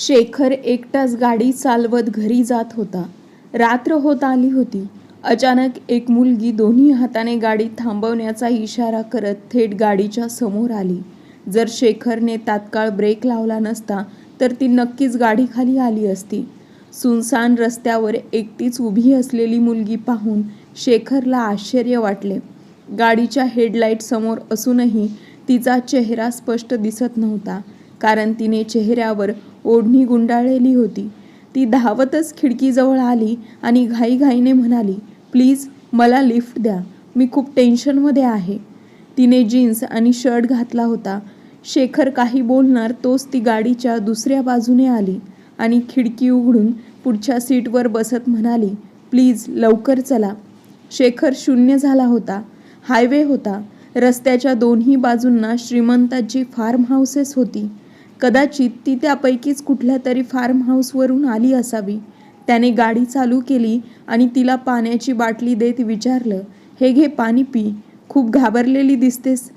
शेखर एकटाच गाडी चालवत घरी जात होता. रात्र होत आली होती. अचानक एक मुलगी दोन्ही हाताने गाडी थांबवण्याचा इशारा करत थेट गाडीच्या समोर आली. जर शेखरने तात्काळ ब्रेक लावला नसता तर ती नक्कीच गाडीखाली आली असती. सुनसान रस्त्यावर एकटीच उभी असलेली मुलगी पाहून शेखरला आश्चर्य वाटले. गाडीच्या हेडलाईट समोर असूनही तिचा चेहरा स्पष्ट दिसत नव्हता कारण तिने चेहऱ्यावर ओढणी गुंडाळलेली होती. ती धावतच खिडकीजवळ आली आणि घाईघाईने म्हणाली प्लीज मला लिफ्ट द्या. मी खूप टेन्शनमध्ये आहे. तिने जीन्स आणि शर्ट घातला होता. शेखर काही बोलणार तोच ती गाडीच्या दुसऱ्या बाजूने आली आणि खिडकी उघडून पुढच्या सीटवर बसत म्हणाली प्लीज लवकर चला. शेखर शून्य झाला होता. हायवे होता. रस्त्याच्या दोन्ही बाजूंना श्रीमंताची फार्म हाऊसेस होती. कदाचित ती त्यापैकीच कुठल्या तरी फार्म हाऊसवरून आली असावी. त्याने गाडी चालू केली आणि तिला पाण्याची बाटली देत विचारलं हे घे पाणी पी. खूप घाबरलेली दिसतेस.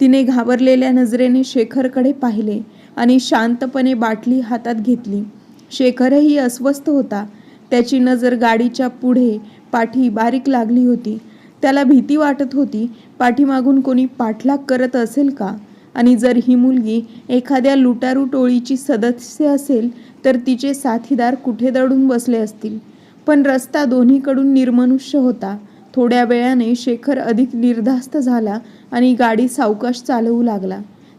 तिने घाबरलेल्या नजरेने शेखरकडे पाहिले आणि शांतपणे बाटली हातात घेतली. शेखरही अस्वस्थ होता. त्याची नजर गाडीच्या पुढे पाठी बारीक लागली होती. त्याला भीती वाटत होती पाठीमागून कोणी पाठलाग करत असेल का? आणि जर ही मुलगी एखाद्या लुटारू टोळीची सदस्य असेल तर तिचे साथीदार कुठे दडून बसले असतील? पण रस्ता दोन्हीकडून निर्मनुष्य होता. थोड्या वेळाने शेखर अधिक निर्धास्त झाला आणि गाडी सावकाश चालवू लागला.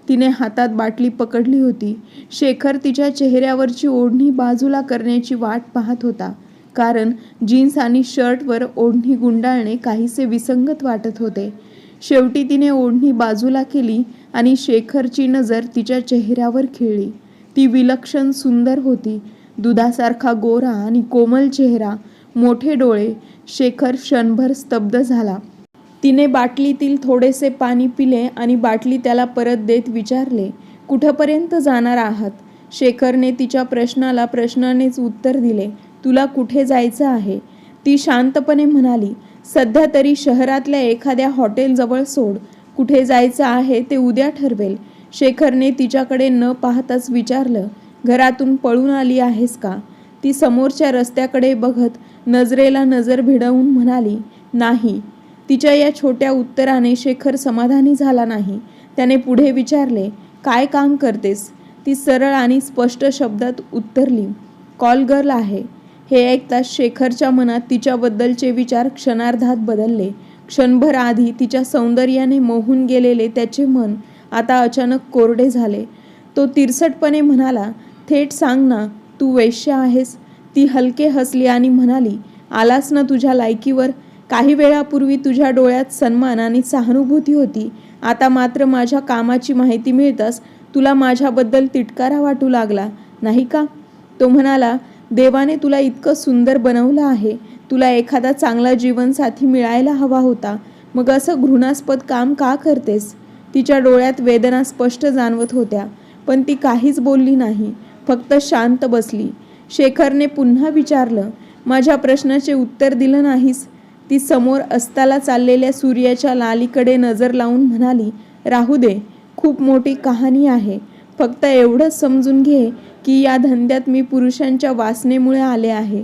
तिने हातात बाटली पकडली होती. शेखर तिच्या चेहऱ्यावरची ओढणी बाजूला करण्याची वाट पाहत होता. कारण जीन्स आणि शर्टवर ओढणी गुंडाळणे काहीसे विसंगत वाटत होते. शेवटी तिने ओढणी बाजूला केली आणि शेखरची नजर तिच्या चेहऱ्यावर खिळली. ती विलक्षण सुंदर होती. दुधासारखा गोरा आणि कोमल चेहरा मोठे डोळे शेखर क्षणभर स्तब्ध झाला. तिने बाटलीतील थोडेसे पाणी पिले आणि बाटली त्याला परत देत विचारले कुठंपर्यंत जाणार आहात? शेखरने तिच्या प्रश्नाला प्रश्नानेच उत्तर दिले तुला कुठे जायचं आहे? ती शांतपणे म्हणाली सध्या तरी शहरातल्या एखाद्या हॉटेलजवळ सोड. कुठे जायचं आहे ते उद्या ठरवेल. शेखरने तिच्याकडे न पाहताच विचारलं घरातून पळून आली आहेस का? ती समोरच्या रस्त्याकडे बघत नजरेला नजर भिडवून म्हणाली नाही. तिच्या या छोट्या उत्तराने शेखर समाधानी झाला नाही. त्याने पुढे विचारले काय काम करतेस? ती सरळ आणि स्पष्ट शब्दात उत्तरली कॉल गर्ल आहे. हे ऐकताच शेखरच्या मनात तिच्याबद्दलचे विचार क्षणार्धात बदलले. क्षणभर आधी तिच्या सौंदर्याने मोहून गेलेले त्याचे मन आता अचानक कोरडे झाले. तो तिरसटपणे म्हणाला थेट सांग ना तू वैश्य आहेस ती हलके हसली आणि म्हणाली आलास ना तुझ्या लायकीवर. काही वेळापूर्वी तुझ्या डोळ्यात सन्मान आणि सहानुभूती होती. आता मात्र माझ्या कामाची माहिती मिळताच तुला माझ्याबद्दल तिटकारा वाटू लागला. नाही का तो म्हणाला देवाने तुला इतकं सुंदर बनवलं आहे. तुला एखादा चांगला जीवनसाथी मिळायला हवा होता मग असं घृणास्पद काम का करतेस? तिच्या डोळ्यात वेदना स्पष्ट जाणवत होत्या पण ती काहीच बोलली नाही फक्त शांत बसली. शेखरने पुन्हा विचारलं माझ्या प्रश्नाचे उत्तर दिलं नाहीस ती समोर अस्ताला चाललेल्या सूर्याच्या लालीकडे नजर लावून म्हणाली राहू दे खूप मोठी कहाणी आहे. फक्त एवढंच समजून घे की या धंद्यात मी पुरुषांच्या वासनेमुळे आले आहे.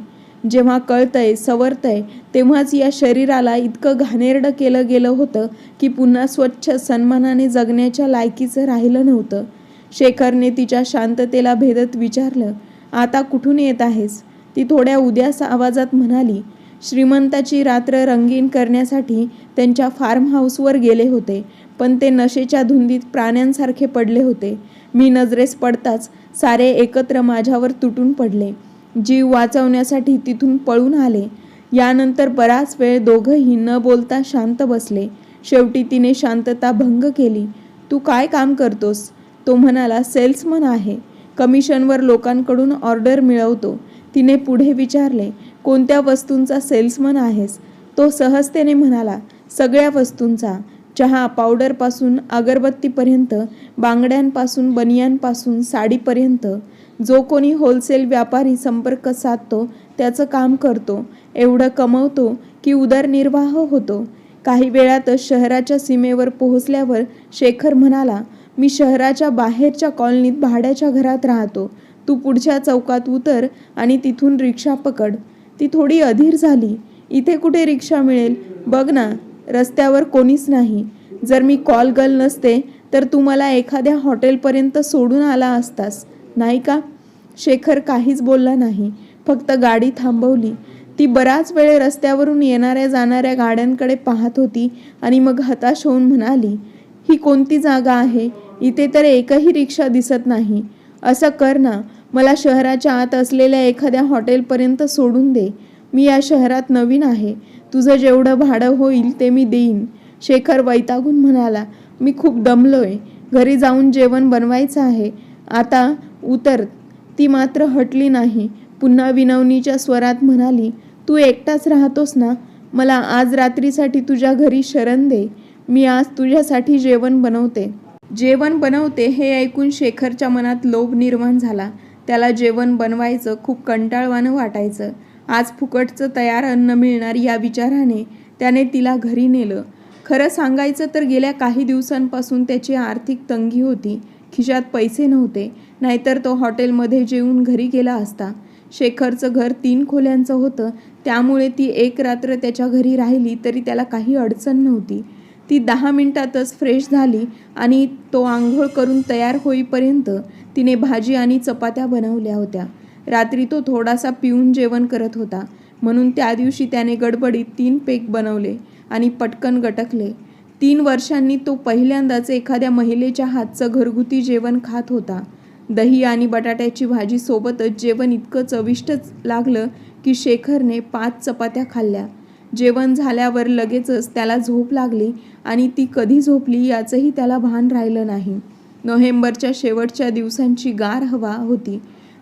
जेव्हा कळतंय सवरतंय तेव्हाच या शरीराला इतकं घाणेरडं केलं गेलं होतं की पुन्हा स्वच्छ सन्मानाने जगण्याच्या लायकीचं राहिलं नव्हतं. शेखरने तिच्या शांततेला भेदत विचारलं आता कुठून येत आहेस? ती थोड्या उद्यास आवाजात म्हणाली श्रीमंताची रात्र रंगीन करण्यासाठी त्यांच्या फार्म हाऊसवर गेले होते पण ते नशेच्या धुंदीत प्राण्यांसारखे पडले होते. मी नजरेस पडताच सारे एकत्र माझ्यावर तुटून पडले. जीव वाचवण्यासाठी तिथून पळून आले. यानंतर बराच वेळ दोघंही न बोलता शांत बसले. शेवटी तिने शांतता भंग केली. तू काय काम करतोस? तो म्हणाला सेल्समन आहे. कमिशनवर लोकांकडून ऑर्डर मिळवतो. तिने पुढे विचारले कोणत्या वस्तूंचा सेल्समन आहेस? तो सहजतेने म्हणाला सगळ्या वस्तूंचा. चहा पावडरपासून अगरबत्तीपर्यंत बांगड्यांपासून बनियांपासून साडीपर्यंत. जो कोणी होलसेल व्यापारी संपर्क साधतो त्याचं काम करतो एवढं कमवतो की उदरनिर्वाह होतो. काही वेळातच शहराच्या सीमेवर पोहोचल्यावर शेखर म्हणाला मी शहराच्या बाहेरच्या कॉलनीत भाड्याच्या घरात राहतो. तू पुढच्या चौकात उतर आणि तिथून रिक्षा पकड. ती थोडी अधीर झाली. इथे कुठे रिक्षा मिळेल? बघ ना रस्त्यावर कोणीच नाही. जर मी कॉल गर्ल नसते तर तू मला एखाद्या हॉटेलपर्यंत सोडून आला असतास. नाही का? शेखर काहीच बोलला नाही. फक्त गाडी थांबवली. ती बराच वेळ रस्त्यावरून येणाऱ्या जाणाऱ्या गाड्यांकडे पाहत होती आणि मग हताश होऊन म्हणाली ही कोणती जागा आहे? इथे तर एकही रिक्षा दिसत नाही. असं कर ना. मला शहराच्या आत असलेल्या एखाद्या हॉटेलपर्यंत सोडून दे. मी या शहरात नवीन आहे. तुझं जेवढं भाडं होईल ते मी देईन. शेखर वैतागून म्हणाला मी खूप दमलोय. घरी जाऊन जेवण बनवायचं आहे. आता उतर. ती मात्र हटली नाही. पुन्हा विनवणीच्या स्वरात म्हणाली तू एकटाच राहतोस ना? मला आज रात्रीसाठी तुझ्या घरी शरण दे. मी आज तुझ्यासाठी जेवण बनवते. जेवण बनवते हे ऐकून शेखरच्या मनात लोभ निर्माण झाला. त्याला जेवण बनवायचं खूप कंटाळवानं वाटायचं. आज फुकटचं तयार अन्न मिळणार या विचाराने त्याने तिला घरी नेलं. खरं सांगायचं तर गेल्या काही दिवसांपासून त्याची आर्थिक तंगी होती. खिशात पैसे नव्हते. नाहीतर तो हॉटेलमध्ये जेवून घरी गेला असता. शेखरचं घर तीन खोल्यांचं होतं. त्यामुळे ती एक रात्र त्याच्या घरी राहिली तरी त्याला काही अडचण नव्हती. ती दहा मिनिटातच फ्रेश झाली आणि तो आंघोळ करून तयार होईपर्यंत तिने भाजी आणि चपात्या बनवल्या होत्या. रात्री तो थोडासा पिऊन जेवण करत होता. म्हणून त्या दिवशी त्याने गडबडीत तीन पेक बनवले आणि पटकन गटकले. तीन वर्षांनी तो पहिल्यांदाच एखाद्या महिलेच्या हातचं घरगुती जेवण खात होता. दही आणि बटाट्याची भाजी सोबतच जेवण इतकं चविष्टच लागलं की शेखरने पाच चपात्या खाल्ल्या. जेवण झाल्यावर लगेचच त्याला झोप लागली आणि ती कधी झोपली याचंही त्याला भान राहिलं नाही. नोव्हेंबरच्या शेवटच्या दिवसांची गार हवा होती.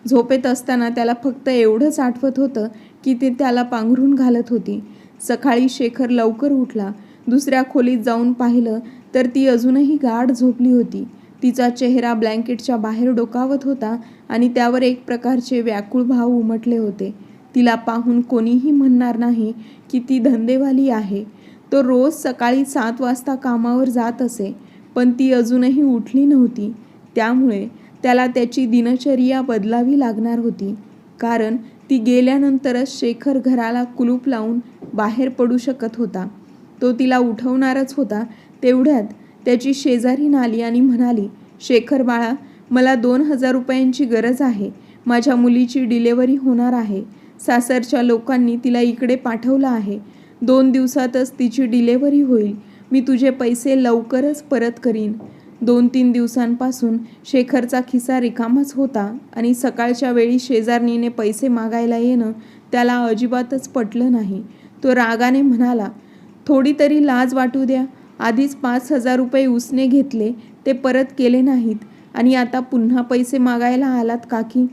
झोपेत असताना त्याला फक्त एवढंच आठवत होतं की ते त्याला पांघरून घालत होती. सकाळी शेखर लवकर उठला. दुसऱ्या खोलीत जाऊन पाहिलं तर ती अजूनही गाढ झोपली होती. तिचा चेहरा ब्लँकेटच्या बाहेर डोकावत होता आणि त्यावर एक प्रकारचे व्याकुळ भाव उमटले होते. तिला पाहून कोणीही म्हणणार नाही की ती धंदेवाली आहे. तो रोज सकाळी सात वाजता कामावर जात असे पण ती अजूनही उठली नव्हती. त्यामुळे त्याला त्याची दिनचर्या बदलावी लागणार होती कारण ती गेल्यानंतरच शेखर घराला कुलूप लावून बाहेर पडू शकत होता. तो तिला उठवणारच होता तेवढ्यात त्याची शेजारी आली आणि म्हणाली शेखर बाळा मला दोन हजार रुपयांची गरज आहे. माझ्या मुलीची डिलेवरी होणार आहे. सासरच्या लोकांनी तिला इकडे पाठवलं आहे. दोन दिवसातच तिची डिलेवरी होईल. मी तुझे पैसे लवकरच परत करीन. दोन तीन दिवसांपासून शेखरचा खिसा रिकामाच होता आणि सकाळच्या वेळी शेजारणीने पैसे मागायला येणं त्याला अजिबातच पटलं नाही. तो रागाने म्हणाला थोडी तरी लाज वाटू द्या. आधीच पाच हजार रुपये उसने घेतले ते परत केले नाहीत. आणि आता पुन्हा पैसे मागायला आलात काकी?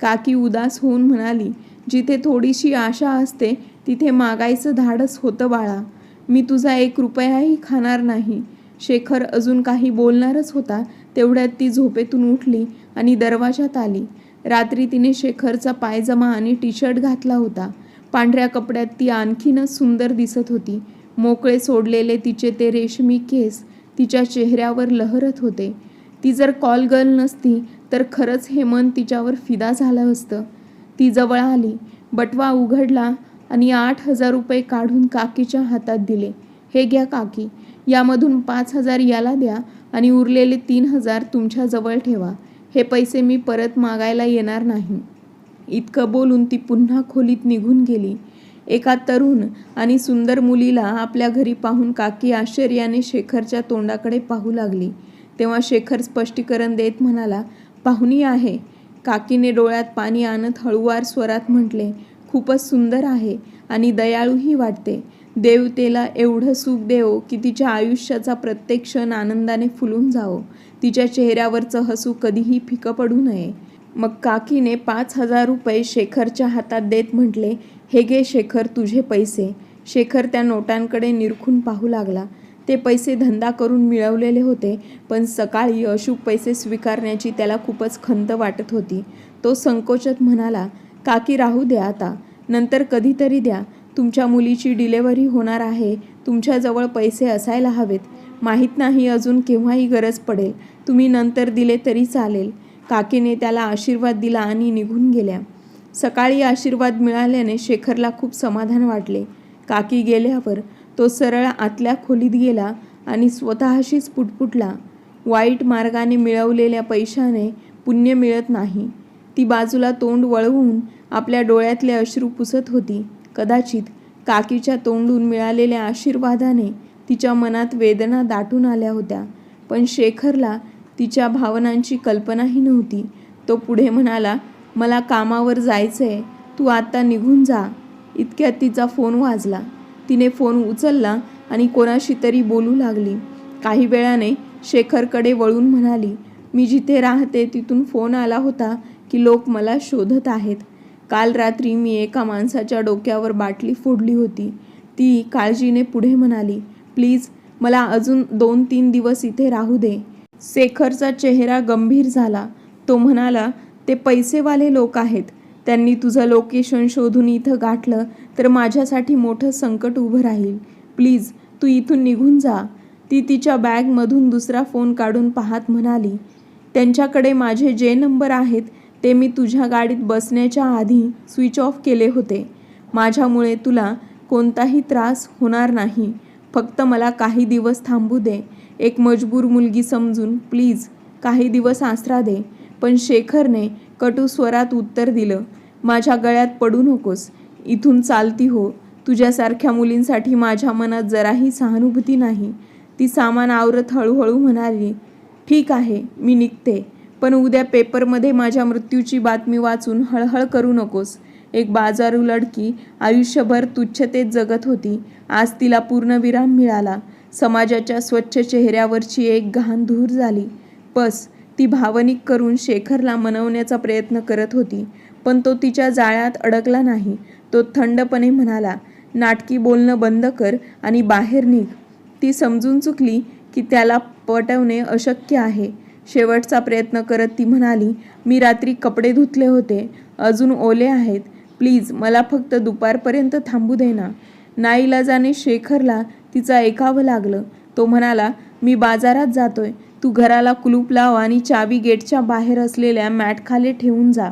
काकी उदास होऊन म्हणाली जिथे थोडीशी आशा असते तिथे मागायचं धाडस होतं बाळा. मी तुझा एक रुपयाही खाणार नाही. शेखर अजून काही बोलणारच होता. तेवढ्यात ती झोपेतून उठली आणि दरवाजात आली. रात्री तिने शेखरचा पायजमा आणि टी शर्ट घातला होता. पांढऱ्या कपड्यात ती आणखीनच सुंदर दिसत होती. मोकळे सोडलेले तिचे ते रेशमी केस तिच्या चेहऱ्यावर लहरत होते. ती जर कॉल गर्ल नसती तर खरंच हे मन तिच्यावर फिदा झालं असतं. ती जवळ आली बटवा उघडला आणि आठ हजार रुपये काढून काकीच्या हातात दिले. हे घ्या काकी यामधून पाच हजार याला द्या आणि उरलेले तीन हजार तुमच्याजवळ ठेवा. हे पैसे मी परत मागायला येणार नाही. इतकं बोलून ती पुन्हा खोलीत निघून गेली. एका तरुण आणि सुंदर मुलीला आपल्या घरी पाहून काकी आश्चर्याने शेखरच्या तोंडाकडे पाहू लागली. तेव्हा शेखर स्पष्टीकरण देत म्हणाला पाहुणी आहे. काकीने डोळ्यात पाणी आणत हळुवार स्वरात म्हटले खूपच सुंदर आहे आणि दयाळूही वाटते. देवतेला एवढं सुख देवो की तिच्या आयुष्याचा प्रत्येक क्षण आनंदाने फुलून जावो. तिच्या चेहऱ्यावरचं हसू कधीही फिकं पडू नये. मग काकीने पाच हजार रुपये शेखरच्या हातात देत म्हटले हे गे शेखर तुझे पैसे. शेखर त्या नोटांकडे निरखून पाहू लागला. ते पैसे धंदा करून मिळवलेले होते पण सकाळी अशुभ पैसे स्वीकारण्याची त्याला खूपच खंत वाटत होती. तो संकोचत म्हणाला काकी राहू द्या आता. नंतर कधीतरी द्या. तुमच्या मुलीची डिलेवरी होणार आहे. तुमच्याजवळ पैसे असायला हवेत. माहीत नाही अजून केव्हाही गरज पडेल. तुम्ही नंतर दिले तरी चालेल. काकीने त्याला आशीर्वाद दिला आणि निघून गेल्या. सकाळी आशीर्वाद मिळाल्याने शेखरला खूप समाधान वाटले. काकी गेल्यावर तो सरळ आतल्या खोलीत गेला आणि स्वतःशीच पुटपुटला. वाईट मार्गाने मिळवलेल्या पैशाने पुण्य मिळत नाही. ती बाजूला तोंड वळवून आपल्या डोळ्यातले अश्रू पुसत होती. कदाचित काकीच्या तोंडून मिळालेल्या आशीर्वादाने तिच्या मनात वेदना दाटून आल्या होत्या. पण शेखरला तिच्या भावनांची कल्पनाही नव्हती. तो पुढे म्हणाला मला कामावर जायचं आहे तू आत्ता निघून जा. इतक्यात तिचा फोन वाजला. तिने फोन उचलला आणि कोणाशी तरी बोलू लागली. काही वेळाने शेखरकडे वळून म्हणाली मी जिथे राहते तिथून फोन आला होता की लोक मला शोधत आहेत. काल रात्री मी एका माणसाच्या डोक्यावर बाटली फोडली होती. ती काळजीने पुढे म्हणाली प्लीज मला अजून दोन तीन दिवस इथे राहू दे. शेखरचा चेहरा गंभीर झाला. तो म्हणाला ते पैसेवाले लोक आहेत. त्यांनी तुझं लोकेशन शोधून इथं गाठलं तर माझ्यासाठी मोठं संकट उभं राहील. प्लीज तू इथून निघून जा. ती तिच्या बॅगमधून दुसरा फोन काढून पाहत म्हणाली त्यांच्याकडे माझे जे नंबर आहेत ते मी तुझ्या गाडीत बसण्याच्या आधी स्विच ऑफ केले होते. माझ्यामुळे तुला कोणताही त्रास होणार नाही. फक्त मला काही दिवस थांबू दे. एक मजबूर मुलगी समजून प्लीज काही दिवस आसरा दे पण शेखरने कटू स्वरात उत्तर दिलं माझ्या गळ्यात पडू नकोस इथून चालती हो. तुझ्यासारख्या मुलींसाठी माझ्या मनात जराही सहानुभूती नाही. ती सामान आवरत हळूहळू म्हणाली ठीक आहे मी निघते पण उद्या पेपरमध्ये माझ्या मृत्यूची बातमी वाचून हळहळ करू नकोस. एक बाजारू लडकी आयुष्यभर तुच्छतेत जगत होती. आज तिला पूर्णविराम मिळाला. समाजाच्या स्वच्छ चेहऱ्यावरची एक घाण धूर झाली. बस ती भावनिक करून शेखरला मनवण्याचा प्रयत्न करत होती पण तो तिच्या जाळ्यात अडकला नाही. तो थंडपणे म्हणाला नाटकी बोलणं बंद कर आणि बाहेर निघ ती समजून चुकली की त्याला पटवणे अशक्य आहे. शेवटचा प्रयत्न करत ती म्हणाली मी रात्री कपडे धुतले होते. अजून ओले आहेत. प्लीज मला फक्त दुपारपर्यंत थांबू दे ना. नाईलाजाने शेखरला तिचं ऐकावं लागलं. तो म्हणाला मी बाजारात जातोय. तू घराला कुलूप लाव आणि चावी गेटच्या बाहेर असलेल्या मॅटखाली ठेवून जा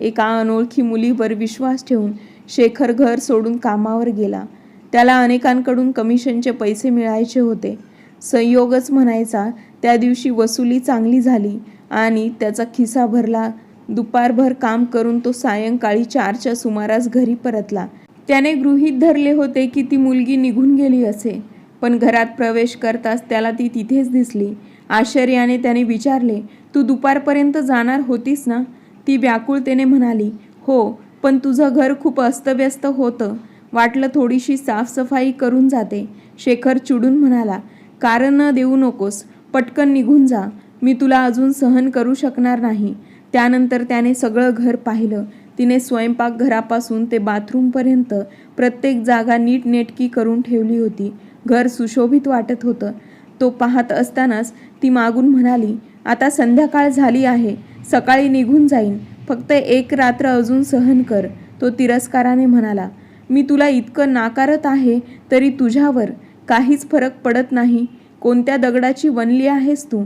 एका अनोळखी मुलीवर विश्वास ठेवून शेखर घर सोडून कामावर गेला. त्याला अनेकांकडून कमिशनचे पैसे मिळायचे होते. संयोगच म्हणायचा त्या दिवशी वसुली चांगली झाली आणि त्याचा खिसा भरला. दुपारभर काम करून तो सायंकाळी चारच्या सुमारास घरी परतला. त्याने गृहीत धरले होते की ती मुलगी निघून गेली असे. पण घरात प्रवेश करताच त्याला ती तिथेच दिसली. आश्चर्याने त्याने विचारले तू दुपारपर्यंत जाणार होतीस ना? ती व्याकुळतेने म्हणाली हो पण तुझं घर खूप अस्तव्यस्त होतं. वाटलं थोडीशी साफसफाई करून जाते. शेखर चिडून म्हणाला कारण न देऊ नकोस. पटकन निघून जा. मी तुला अजून सहन करू शकणार नाही. त्यानंतर त्याने सगळं घर पाहिलं. तिने स्वयंपाकघरापासून ते बाथरूमपर्यंत प्रत्येक जागा नीटनेटकी करून ठेवली होती. घर सुशोभित वाटत होतं. तो पाहत असतानाच ती मागून म्हणाली आता संध्याकाळ झाली आहे. सकाळी निघून जाईन. फक्त एक रात्र अजून सहन कर. तो तिरस्काराने म्हणाला मी तुला इतकं नाकारत आहे तरी तुझ्यावर काहीच फरक पडत नाही. कोणत्या दगडाची बनली आहेस तू?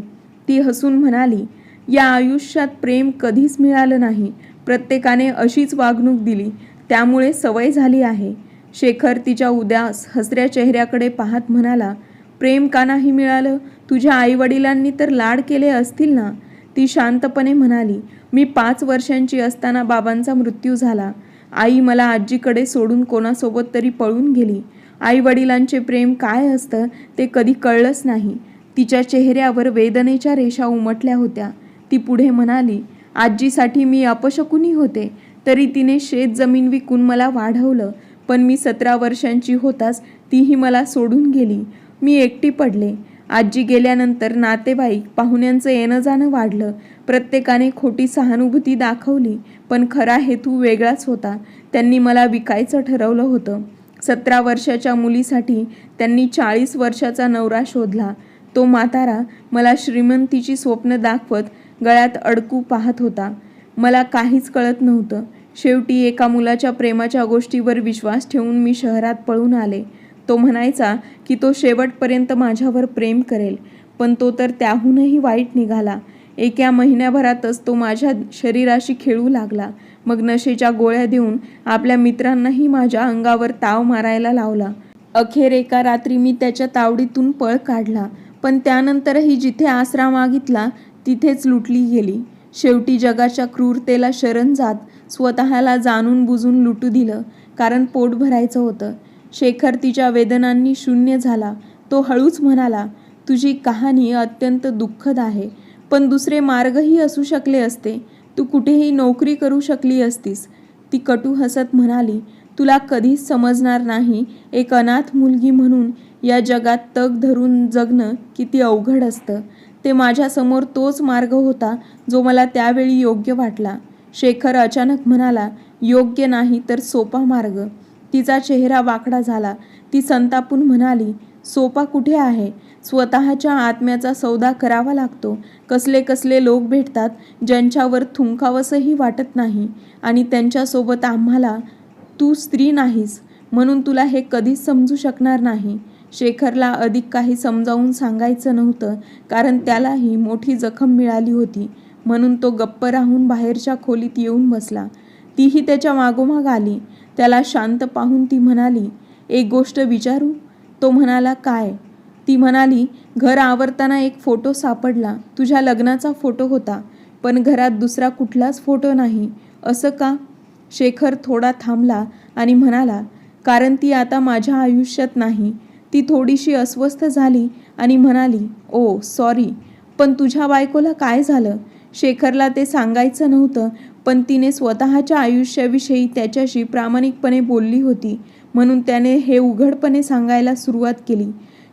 ती हसून म्हणाली या आयुष्यात प्रेम कधीच मिळालं नाही. प्रत्येकाने अशीच वागणूक दिली. त्यामुळे सवय झाली आहे. शेखर तिच्या उद्यास हसऱ्या चेहऱ्याकडे पाहत म्हणाला प्रेम का नाही मिळालं? तुझ्या आईवडिलांनी तर लाड केले असतील ना? ती शांतपणे म्हणाली मी पाच वर्षांची असताना बाबांचा मृत्यू झाला. आई मला आजीकडे सोडून कोणासोबत तरी पळून गेली. आईवडिलांचे प्रेम काय असतं ते कधी कळलंच नाही. तिच्या चेहऱ्यावर वेदनेच्या रेषा उमटल्या होत्या. ती पुढे म्हणाली आजीसाठी मी अपशकुनी होते. तरी तिने शेत जमीन विकून मला वाढवलं. पण मी सतरा वर्षांची होताच तीही मला सोडून गेली. मी एकटी पडले. आजी गेल्यानंतर नातेवाईक पाहुण्यांचं येणं जाणं वाढलं. प्रत्येकाने खोटी सहानुभूती दाखवली. पण खरा हेतू वेगळाच होता. त्यांनी मला विकायचं ठरवलं होतं. सतरा वर्षाच्या मुलीसाठी त्यांनी चाळीस वर्षाचा नवरा शोधला. तो म्हातारा मला श्रीमंतीची स्वप्न दाखवत गळ्यात अडकू पाहत होता. मला काहीच कळत नव्हतं. शेवटी एका मुलाच्या प्रेमाच्या गोष्टीवर विश्वास ठेवून मी शहरात पळून आले. तो म्हणायचा की तो शेवटपर्यंत माझ्यावर प्रेम करेल पण तो तर त्याहूनही वाईट निघाला. एका महिन्याभरातच तो माझ्या शरीराशी खेळू लागला. मग नशेच्या गोळ्या देऊन आपल्या मित्रांनाही माझ्या अंगावर ताव मारायला लावला. अखेर एका रात्री मी त्याच्या तावडीतून पळ काढला पण त्यानंतरही जिथे आसरा मागितला तिथेच लुटली गेली. शेवटी जगाच्या क्रूरतेला शरण जात स्वतःला जाणून बुजून लुटू दिलं कारण पोट भरायचं होतं. शेखर तिच्या वेदनांनी शून्य झाला. तो हळूच म्हणाला तुझी कहाणी अत्यंत दुःखद आहे पण दुसरे मार्गही असू शकले असते. तू कुठेही नोकरी करू शकली असतीस. ती कटू हसत म्हणाली तुला कधीच समजणार नाही एक अनाथ मुलगी म्हणून या जगात तग धरून जगणं किती अवघड असतं. ते माझ्यासमोर तोच मार्ग होता जो मला त्यावेळी योग्य वाटला. शेखर अचानक म्हणाला योग्य नाही तर सोपा मार्ग. तिचा चेहरा वाकडा झाला. ती संतापून म्हणाली सोपा कुठे आहे? स्वतःच्या आत्म्याचा सौदा करावा लागतो. कसले कसले लोक भेटतात ज्यांच्यावर थुंकावंसंही वाटत नाही आणि त्यांच्यासोबत आम्हाला तू स्त्री नाहीस म्हणून तुला हे कधीच समजू शकणार नाही. शेखरला अधिक काही समजावून सांगायचं नव्हतं कारण त्यालाही मोठी जखम मिळाली होती. म्हणून तो गप्प राहून बाहेरच्या खोलीत येऊन बसला. तीही त्याच्या मागोमाग आली. त्याला शांत पाहून ती म्हणाली एक गोष्ट विचारू? तो म्हणाला काय? ती म्हणाली घर आवरताना एक फोटो सापडला. तुझ्या लग्नाचा फोटो होता पण घरात दुसरा कुठलाच फोटो नाही. असं का? शेखर थोडा थांबला आणि म्हणाला कारण ती आता माझ्या आयुष्यात नाही. ती थोडीशी अस्वस्थ झाली आणि म्हणाली ओ सॉरी पण तुझ्या बायकोला काय झालं? शेखरला ते सांगायचं नव्हतं पण तिने स्वतःच्या आयुष्याविषयी त्याच्याशी प्रामाणिकपणे बोलली होती म्हणून त्याने हे उघडपणे सांगायला सुरुवात केली.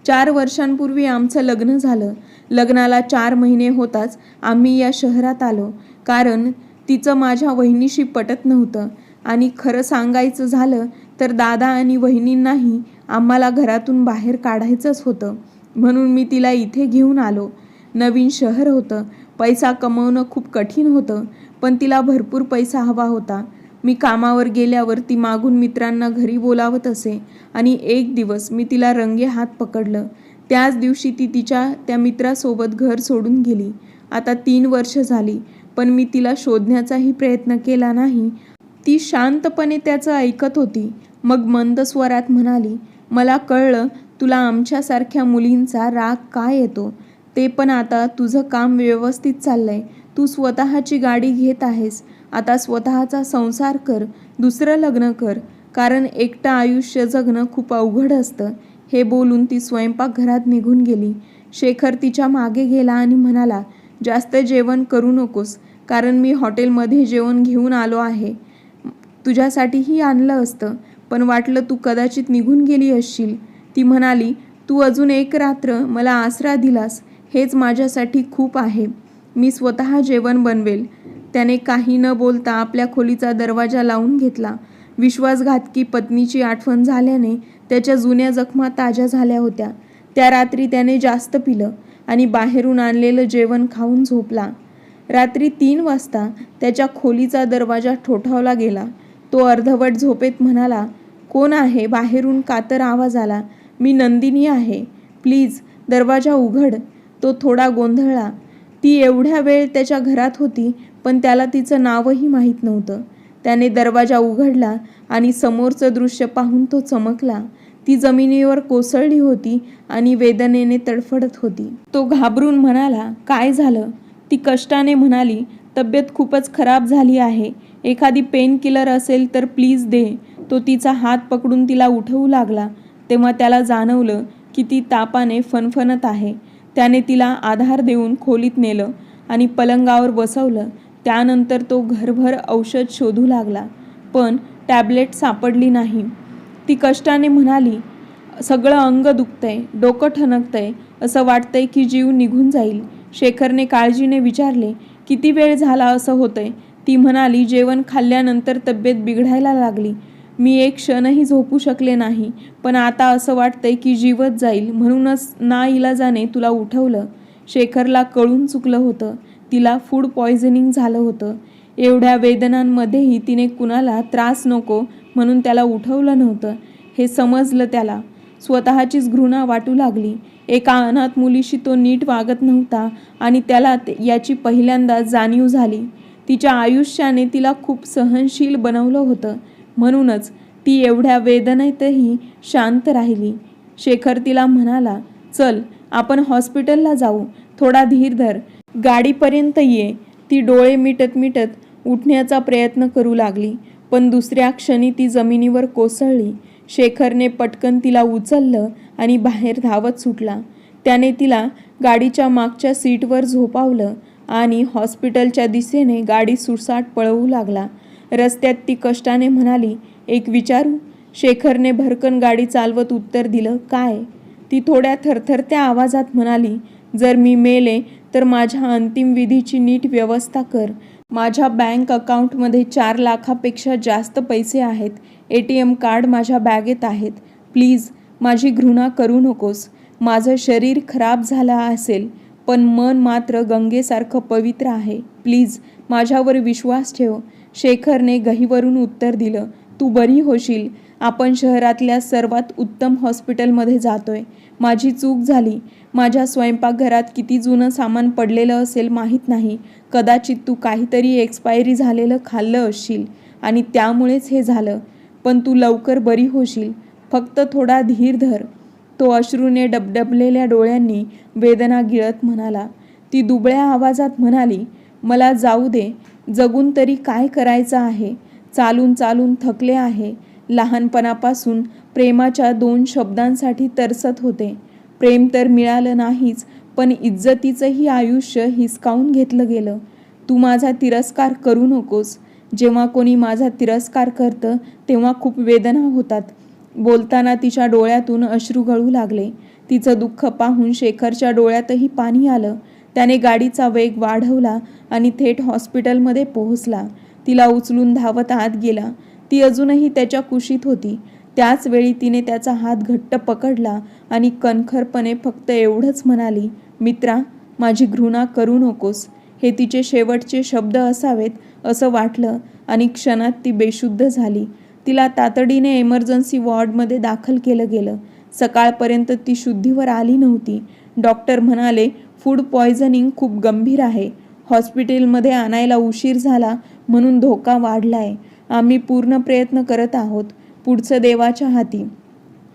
चार वर्षांपूर्वी आमचं लग्न झालं. लग्नाला चार महिने होताच आम्ही या शहरात आलो कारण तिचं माझ्या वहिनीशी पटत नव्हतं आणि खरं सांगायचं झालं तर दादा आणि वहिनींनाही आम्हाला घरातून बाहेर काढायचंच होतं. म्हणून मी तिला इथे घेऊन आलो. नवीन शहर होतं. पैसा कमवणं खूप कठीण होतं पण तिला भरपूर पैसा हवा होता. मी कामावर गेल्यावर ती मागून मित्रांना घरी बोलावत असे आणि एक दिवस मी तिला रंगे हात पकडलं. त्याच दिवशी ती तिच्या त्या मित्रासोबत घर सोडून गेली. आता तीन वर्ष झाली पण मी तिला शोधण्याचाही प्रयत्न केला नाही. ती शांतपणे त्याचं ऐकत होती. मग मंद स्वरात म्हणाली मला कळलं तुला आमच्यासारख्या मुलींचा राग काय येतो? ते पण आता तुझं काम व्यवस्थित चाललंय. तू स्वतःची गाडी घेत आहेस. आता स्वतःचा संसार कर. दुसरं लग्न कर. कारण एकटं आयुष्य जगणं खूप अवघड असतं. हे बोलून ती स्वयंपाकघरात निघून गेली. शेखर तिच्यामागे गेला आणि म्हणाला जास्त जेवण करू नकोस. कारण मी हॉटेलमध्ये जेवण घेऊन आलो आहे. तुझ्यासाठीही आणलं असतं. पण वाटलं तू कदाचित निघून गेली असशील. ती म्हणाली तू अजून एक रात्र मला आसरा दिलास हेच माझ्यासाठी खूप आहे. मी स्वतः जेवण बनवेल. त्याने काही न बोलता आपल्या खोलीचा दरवाजा लावून घेतला. विश्वासघातकी पत्नीची आठवण झाल्याने त्याच्या जुन्या जखमा ताज्या झाल्या होत्या. त्या रात्री त्याने जास्त पिलं आणि बाहेरून आणलेलं जेवण खाऊन झोपला. रात्री तीन वाजता त्याच्या खोलीचा दरवाजा ठोठावला गेला. तो अर्धवट झोपेत म्हणाला कोण आहे? बाहेरून कातर आवाज आला. मी नंदिनी आहे. प्लीज दरवाजा उघड. तो थोडा गोंधळला. ती एवढ्या वेळ त्याच्या घरात होती पण त्याला तिचं नावही माहीत नव्हतं. त्याने दरवाजा उघडला आणि समोरचं दृश्य पाहून तो चमकला. ती जमिनीवर कोसळली होती आणि वेदनेने तडफडत होती. तो घाबरून म्हणाला काय झालं? ती कष्टाने म्हणाली तब्येत खूपच खराब झाली आहे. एखादी पेन किलर असेल तर प्लीज दे. तो तिचा हात पकडून तिला उठवू लागला. तेव्हा त्याला जाणवलं की ती तापाने फनफनत आहे. त्याने तिला आधार देऊन खोलीत नेलं आणि पलंगावर बसवलं. त्यानंतर तो घरभर औषध शोधू लागला. पण टॅबलेट सापडली नाही. ती कष्टाने म्हणाली सगळं अंग दुखतंय डोकं ठणकतंय. असं वाटतंय की जीव निघून जाईल. शेखरने काळजीने विचारले किती वेळ झाला असं होतंय? ती म्हणाली जेवण खाल्ल्यानंतर तब्येत बिघडायला लागली. मी एक क्षणही झोपू शकले नाही पण आता असं वाटतंय की जीवच जाईल. म्हणूनच ना इलाजाने तुला उठवलं. शेखरला कळून चुकलं होतं. तिला फूड पॉयझनिंग झालं होतं. एवढ्या वेदनांमध्येही तिने कुणाला त्रास नको म्हणून त्याला उठवलं नव्हतं. हे समजलं त्याला. स्वतःचीच घृणा वाटू लागली. एका अनाथ मुलीशी तो नीट वागत नव्हता आणि त्याला ते- याची पहिल्यांदा जाणीव झाली. तिच्या आयुष्याने तिला खूप सहनशील बनवलं होतं. म्हणूनच ती एवढ्या वेदनेतही शांत राहिली. शेखर तिला म्हणाला चल आपण हॉस्पिटलला जाऊ. थोडा धीर धर. गाडीपर्यंत ये. ती डोळे मिटत मिटत उठण्याचा प्रयत्न करू लागली. पण दुसऱ्या क्षणी ती जमिनीवर कोसळली. शेखरने पटकन तिला उचललं आणि बाहेर धावत सुटला. त्याने तिला गाडीच्या मागच्या सीटवर झोपावलं. आणि हॉस्पिटलच्या दिशेने गाडी सुटसाट पळवू लागला. रस्त्यात ती कष्टाने म्हणाली एक विचारू? शेखरने भरकन गाडी चालवत उत्तर दिलं काय? ती थोड्या थरथरत्या आवाजात म्हणाली जर मी मेले तर माझ्या अंतिम विधीची नीट व्यवस्था कर. माझ्या बँक अकाउंटमध्ये चार लाखापेक्षा जास्त पैसे आहेत. ए टी एम कार्ड माझ्या बॅगेत आहेत. प्लीज माझी घृणा करू नकोस. माझं शरीर खराब झालं असेल. पण मन मात्र गंगेसारखं पवित्र आहे. प्लीज माझ्यावर विश्वास ठेव. शेखरने गहीवरून उत्तर दिलं तू बरी होशील. आपण शहरातल्या सर्वात उत्तम हॉस्पिटलमध्ये जातोय. माझी चूक झाली. माझ्या स्वयंपाकघरात किती जुनं सामान पडलेलं असेल माहीत नाही. कदाचित तू काहीतरी एक्सपायरी झालेलं खाल्लं असशील. आणि त्यामुळेच हे झालं. पण तू लवकर बरी होशील. फक्त थोडा धीर धर. तो अश्रूने डबडबलेल्या डोळ्यांनी वेदना गिळत म्हणाला ती दुबळ्या आवाजात म्हणाली मला जाऊ दे जगून तरी काय करायचं आहे? चालून चालून थकले आहे. लहानपणापासून प्रेमाच्या दोन शब्दांसाठी तरसत होते. प्रेम तर मिळालं नाहीच पण इज्जतीचंही आयुष्य हिसकावून घेतलं गेलं. तू माझा तिरस्कार करू नकोस. जेव्हा कोणी माझा तिरस्कार करतं तेव्हा खूप वेदना होतात. बोलताना तिच्या डोळ्यातून अश्रू गळू लागले. तिचं दुःख पाहून शेखरच्या डोळ्यातही पाणी आलं. त्याने गाडीचा वेग वाढवला आणि थेट हॉस्पिटलमध्ये पोहोचला. तिला उचलून धावत आत गेला. ती अजूनही त्याच्या कुशीत होती. त्याच वेळी तिने त्याचा हात घट्ट पकडला आणि कणखरपणे फक्त एवढंच म्हणाली मित्रा माझी घृणा करू नकोस. हे तिचे शेवटचे शब्द असावेत असं वाटलं आणि क्षणात ती बेशुद्ध झाली. तिला तातडीने एमर्जन्सी वॉर्डमध्ये दाखल केलं गेलं. सकाळपर्यंत ती शुद्धीवर आली नव्हती. डॉक्टर म्हणाले फूड पॉयझनिंग खूप गंभीर आहे. हॉस्पिटलमध्ये आणायला उशीर झाला म्हणून धोका वाढला आहे आम्ही पूर्ण प्रयत्न करत आहोत. पुढचं देवाच्या हाती.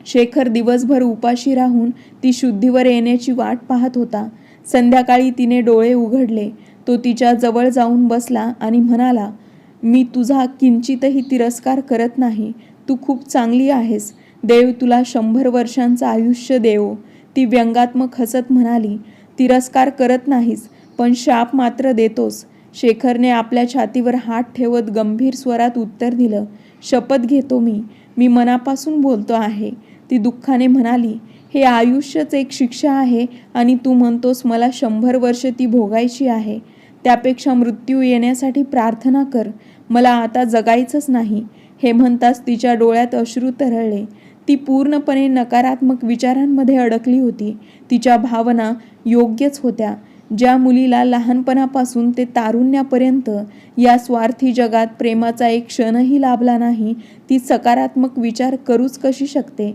शेखर दिवसभर उपाशी राहून ती शुद्धीवर येण्याची वाट पाहत होता. संध्याकाळी तिने डोळे उघडले. तो तिच्या जवळ जाऊन बसला आणि म्हणाला मी तुझा किंचितही तिरस्कार करत नाही. तू खूप चांगली आहेस. देव तुला शंभर वर्षांचं आयुष्य देवो. ती व्यंगात्मक हसत म्हणाली तिरस्कार करत नाहीस पण शाप मात्र देतोस. शेखरने आपल्या छातीवर हात ठेवत गंभीर स्वरात उत्तर दिलं शपथ घेतो मी. मी मनापासून बोलतो आहे. ती दुःखाने म्हणाली हे आयुष्यच एक शिक्षा आहे आणि तू म्हणतोस मला शंभर वर्ष ती भोगायची आहे. त्यापेक्षा मृत्यू येण्यासाठी प्रार्थना कर. मला आता जगायचंच नाही. हे म्हणताच तिच्या डोळ्यात अश्रू तरळले. ती पूर्णपणे नकारात्मक विचारांमध्ये अडकली होती. तिच्या भावना योग्यच होत्या. ज्या मुलीला लहानपणापासून ते तारुण्यापर्यंत या स्वार्थी जगात प्रेमाचा एक क्षणही लाभला नाही ती सकारात्मक विचार करूच कशी शकते?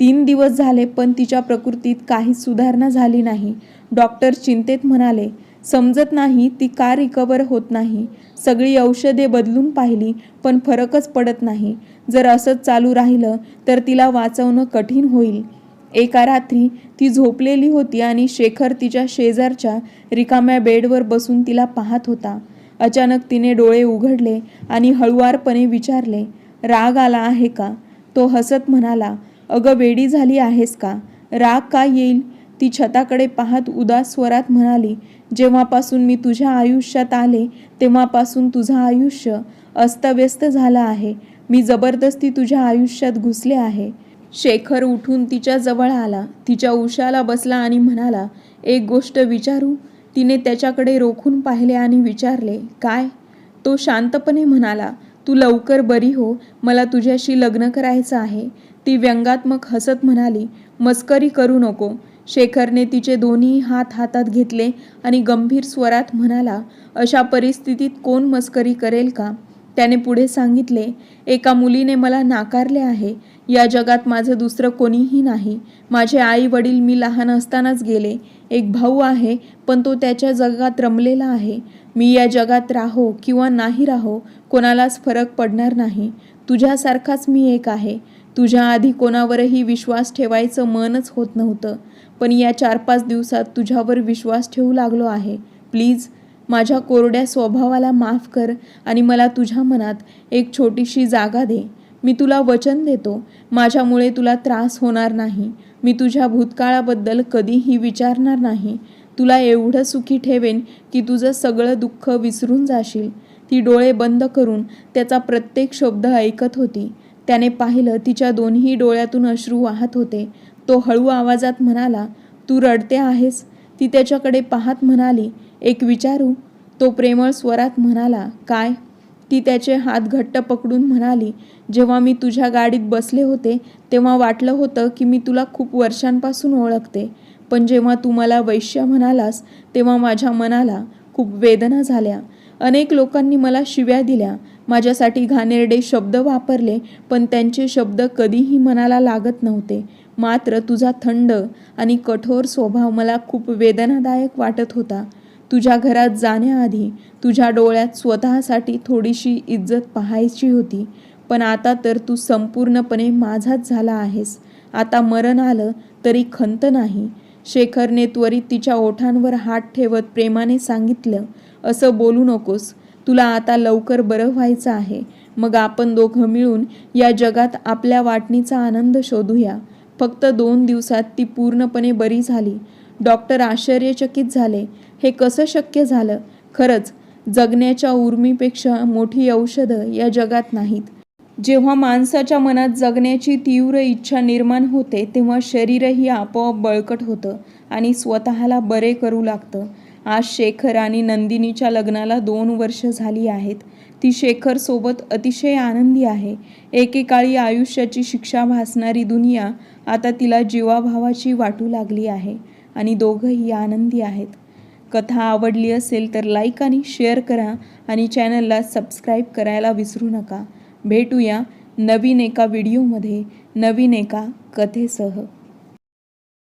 तीन दिवस झाले पण तिच्या प्रकृतीत काहीच सुधारणा झाली नाही. डॉक्टर चिंतेत म्हणाले समजत नाही ती का रिकवर होत नाही? सगळी औषधे बदलून पाहिली पण फरकच पडत नाही. जर असंच चालू राहिलं तर तिला वाचवणं कठीण होईल. एका रात्री ती झोपलेली होती आणि शेखर तिच्या शेजारच्या रिकाम्या बेडवर बसून तिला पाहत होता. अचानक तिने डोळे उघडले आणि हळुवारपणे विचारले राग आला आहे का? तो हसत म्हणाला अगं वेडी झाली आहेस का? राग का येईल? ती छताकडे पाहत उदास स्वरात म्हणाली जेव्हापासून मी तुझ्या आयुष्यात आले तेव्हापासून तुझं आयुष्य अस्तव्यस्त झालं आहे. मी जबरदस्ती तुझ्या आयुष्यात घुसले आहे. शेखर उठून तिच्या जवळ आला. तिच्या उशाला बसला आणि म्हणाला एक गोष्ट विचारू? तिने त्याच्याकडे रोखून पाहिले आणि विचारले काय? तो शांतपणे म्हणाला तू लवकर बरी हो. मला तुझ्याशी लग्न करायचं आहे. ती व्यंगात्मक हसत म्हणाली मस्करी करू नको. शेखरने तिचे दोन्ही हात हातात घेतले आणि गंभीर स्वरात म्हणाला अशा परिस्थितीत कोण मस्करी करेल का त्याने पुढे सांगितले एका मुलीने मला नाकारले आहे. या जगात माझं दुसरं कोणीही नाही. माझे आई वडील मी लहान असतानाच गेले. एक भाऊ आहे पण तो त्याच्या जगात रमलेला आहे. मी या जगात राहो किंवा नाही राहो कोणालाच फरक पडणार नाही. तुझ्यासारखाच मी एक आहे. तुझ्या आधी कोणावरही विश्वास ठेवायचं मनच होत नव्हतं. पण या चार पाच दिवसात तुझ्यावर विश्वास ठेवू लागलो आहे. प्लीज माझ्या कोरड्या स्वभावाला माफ कर आणि मला तुझ्या मनात एक छोटीशी जागा दे. मी तुला वचन देतो. माझ्यामुळे तुला त्रास होणार नाही. मी तुझ्या भूतकाळाबद्दल कधीही विचारणार नाही. तुला एवढं सुखी ठेवेन की तुझं सगळं दुःख विसरून जाशील. ती डोळे बंद करून त्याचा प्रत्येक शब्द ऐकत होती. त्याने पाहिलं तिच्या दोन्ही डोळ्यातून अश्रू वाहत होते. तो हळू आवाजात म्हणाला तू रडते आहेस. ती त्याच्याकडे पाहत म्हणाली एक विचारू? तो प्रेमळ स्वरात म्हणाला काय? ती त्याचे हात घट्ट पकडून म्हणाली जेव्हा मी तुझ्या गाडीत बसले होते तेव्हा वाटलं होतं की मी तुला खूप वर्षांपासून ओळखते. पण जेव्हा तू मला वैश्य म्हणालास तेव्हा माझ्या मनाला खूप वेदना झाल्या. अनेक लोकांनी मला शिव्या दिल्या. माझ्यासाठी घाणेरडे शब्द वापरले पण त्यांचे शब्द कधीही मनाला लागत नव्हते. मात्र तुझा थंड आणि कठोर स्वभाव मला खूप वेदनादायक वाटत होता. तुझ्या घरात जाण्याआधी तुझ्या डोळ्यात स्वतःसाठी थोडीशी इज्जत पाहायची होती. पण आता तर तू संपूर्णपणे माझाच झाला आहेस. आता मरण आलं तरी खंत नाही. शेखरने त्वरित तिच्या ओठांवर हात ठेवत प्रेमाने सांगितलं असं बोलू नकोस. तुला आता लवकर बरं व्हायचं आहे. मग आपण दोघं मिळून या जगात आपल्या वाटणीचा आनंद शोधूया. फक्त दोन दिवसात ती पूर्णपणे बरी झाली. डॉक्टर आश्चर्यचकित झाले. हे कसं शक्य झालं? खरंच जगण्याच्या उर्मीपेक्षा मोठी औषधं या जगात नाहीत. जेव्हा माणसाच्या मनात जगण्याची तीव्र इच्छा निर्माण होते तेव्हा शरीरही आपोआप बळकट होतं आणि स्वतःला बरे करू लागतं. आज शेखर आणि नंदिनीच्या लग्नाला दोन वर्ष झाली आहेत. ती शेखरसोबत अतिशय आनंदी आहे. एकेकाळी आयुष्याची शिक्षा भासणारी दुनिया आता तिला जीवाभावाची वाटू लागली आहे आणि दोघंही आनंदी आहेत. कथा आवडली असेल तर लाईक आणि शेअर करा आणि चॅनलला सबस्क्राईब करायला विसरू नका. भेटूया नवीन एका व्हिडिओमध्ये नवीन एका कथेसह.